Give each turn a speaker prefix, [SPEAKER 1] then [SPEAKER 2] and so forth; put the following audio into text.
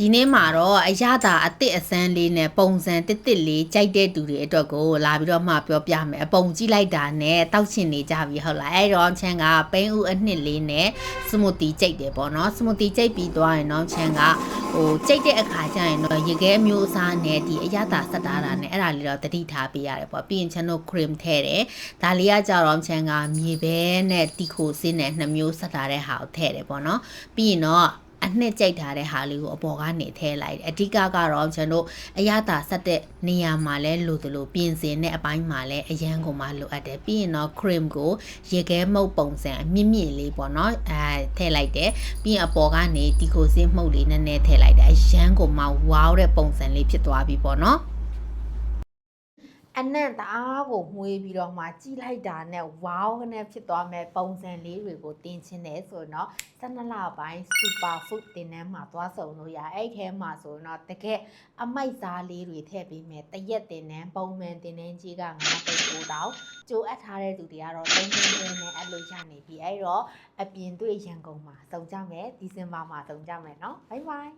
[SPEAKER 1] ဒီနေ့မှာတော့အရသာအစ်စ်အစမ်းလေးနဲ့ပုံစံတစ်တစ်လေးကြိုက်တဲ့သူတွေအတွက်ကိုလာပြီးတော့မှပြောပြမယ်အပုံကြည့်လိုက်တာနဲ့တောက်ချင်နေကြပြီဟုတ်လားအဲ့တော့ချမ်းကပိန်းဦးအနှစ်လေးနဲ့စမူတီကြိတ်တယ်ပေါ့နော်စမူတီကြိတ်ပြီးသွားရင်တော့ချမ်းကဟိုကြိတ်တဲ့အခါကျရင်တော့ရေခဲအမျိုးအစားနဲ့ဒီအရသာစက်တာတာနဲ့အဲ့ဒါလေးတော့တတိထားပေးရတယ်ပေါ့ပြီးရင်ချမ်းတို့ cream ထည့်တယ်ဒါလေးကကြတော့ချမ်းကမြေပဲနဲ့တီခိုစင်းနဲ့နှစ်မျိုးစက်တာတဲ့ဟာကိုထည့်တယ်ပေါ့နော်ပြီးရင်တော့ အနှစ်ကြိတ်ထားတဲ့ဟာလေးကိုအပေါ်ကနေထည့်လိုက်တယ်အဓိကကတော့ကျွန်တော်တို့အရသာဆက်တဲ့နေရာမှာလဲလိုသလိုပြင်ဆင်တဲ့အပိုင်းမှာလဲအရန်ကိုမှလိုအပ်တယ်ပြီးရင်တော့ cream ကိုရေခဲမှုတ်ပုံစံအမြင့်မြင့်လေးပေါ့နော်အဲထည့်လိုက်တယ်ပြီးရင်အပေါ်ကနေဒီကိုစင်းမှုတ်လေးနည်းနည်းထည့်လိုက်တယ်အရန်ကိုမှဝေါတဲ့ပုံစံလေးဖြစ်သွားပြီပေါ့နော်
[SPEAKER 2] အနံ့တအားကိုမွေးပြီးတော့မှကြီးလိုက်တာနဲ့ဝေါကနေဖြစ်သွားမဲ့ပုံစံလေးတွေကိုတင်ချင်းတယ်ဆိုရင်တော့12လပိုင်း super food တင်နှမ်းမှာသွားစုံလို့ရအဲ့ထဲမှာဆိုရင်တော့တကယ်အမိုက်စားလေးတွေထည့်ပေးမယ်တရက်တင်နှမ်းပုံမှန်တင်နှမ်းကြီးက9သိန်း9တောင်ကြိုအပ်ထားတဲ့သူတွေကတော့3သိန်းနဲ့အဲ့လိုရနေပြီအဲ့တော့အပြင်တွေ့ရန်ကုန်မှာစုံကြမယ်ဒီဇင်ဘာမှာစုံကြမယ်နော်ဘိုင်ဘိုင်